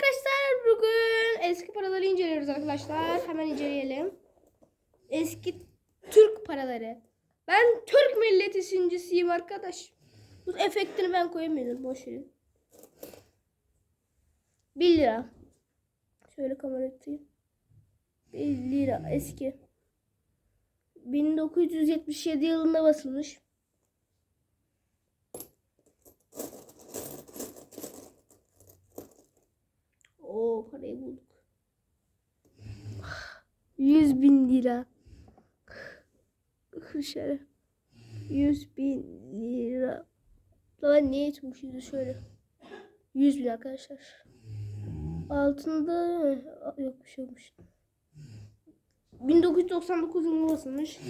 arkadaşlar bugün eski paraları inceliyoruz arkadaşlar. Hemen inceleyelim. Eski Türk paraları. Ben Türk milleti sincisiyim arkadaş. Bu efektini ben koyamıyorum boş verin. 1 lira. Şöyle kamera tutayım. 1 lira eski. 1977 yılında basılmış. Oo parayı bulduk. 100 bin lira. Şöyle. 100 bin lira. Lan niye yüzü şöyle. 100 bin arkadaşlar. Altında yok bir şey olmuş. 1999 yılında basılmış.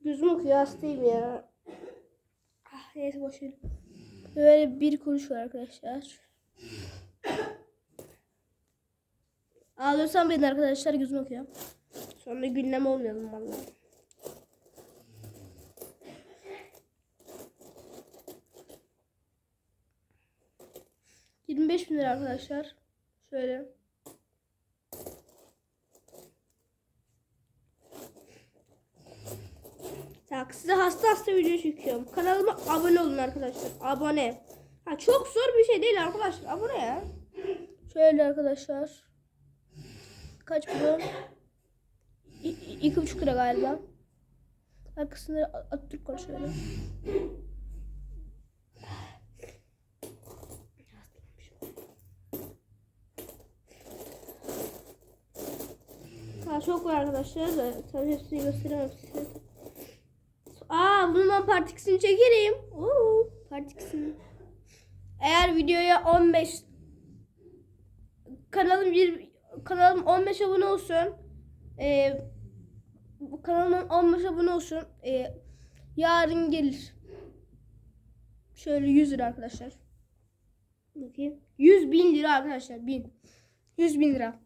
Gözüm okuyor ya. Ah, neyse boş ver. Böyle bir kuruş var arkadaşlar. Ağlıyorsam beni arkadaşlar gözüm okuyor. Sonra gündem olmayalım vallahi. Yirmi beş bin lira arkadaşlar. Şöyle. Tak size hasta hasta video çekiyorum. Kanalıma abone olun arkadaşlar. Abone. Ha çok zor bir şey değil arkadaşlar. Abone ya. Şöyle arkadaşlar. Kaç bu? İki buçuk lira galiba. Arkasında A- Atatürk şöyle. Ha çok var arkadaşlar da tabii hepsini gösteremem size. Aa bunun ben part 2'sini çekerim. Oo, part 2'sini. Eğer videoya 15 kanalım bir kanalım 15 abone olsun. Ee, bu kanalım 15 abone olsun. Ee, yarın gelir. Şöyle 100 lira arkadaşlar. Bakayım. 100 bin lira arkadaşlar. Bin. 100 bin lira.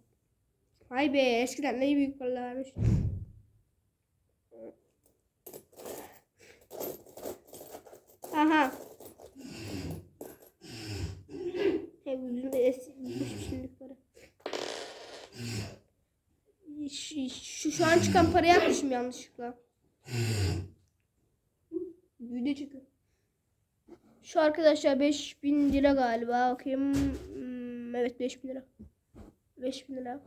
Vay be eskiden ne büyük paralarmış. Aha. Hem yüzünde şimdilik para. Şu, şu, an çıkan parayı yapmışım yanlışlıkla. Video çıkıyor. Şu arkadaşlar 5000 lira galiba. Bakayım. Hmm, evet 5000 lira. 5000 lira.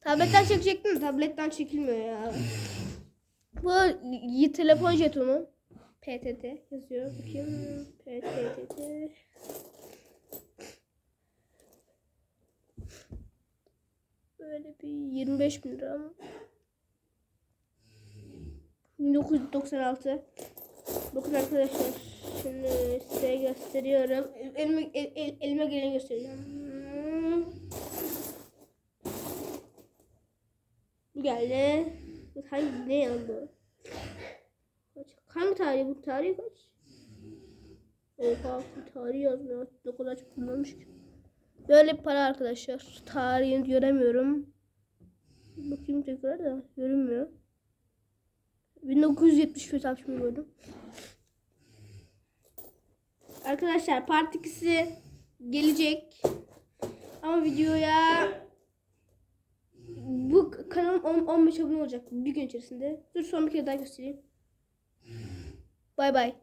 Tabletten çekecektim. Tabletten çekilmiyor ya. Bu telefon jetonu. PTT yazıyor. Bakayım. PTT. Böyle bir 25 bin lira mı? 1996. Bakın arkadaşlar. Şimdi size gösteriyorum. Elime, el, el- elime geleni göstereceğim. Bu geldi. Hangi ne yan bu? Kaç? Hangi tarih bu? Tarih kaç? Oha tarih yazmıyor. Ne kadar çok kullanmış ki. Böyle bir para arkadaşlar. Tarihini göremiyorum. Bakayım tekrar da görünmüyor. 1975 açmayı gördüm. Arkadaşlar part 2'si gelecek. Ama videoya bu kanalım 10 15 abone olacak bir gün içerisinde. Dur son bir kere daha göstereyim. Bye bye.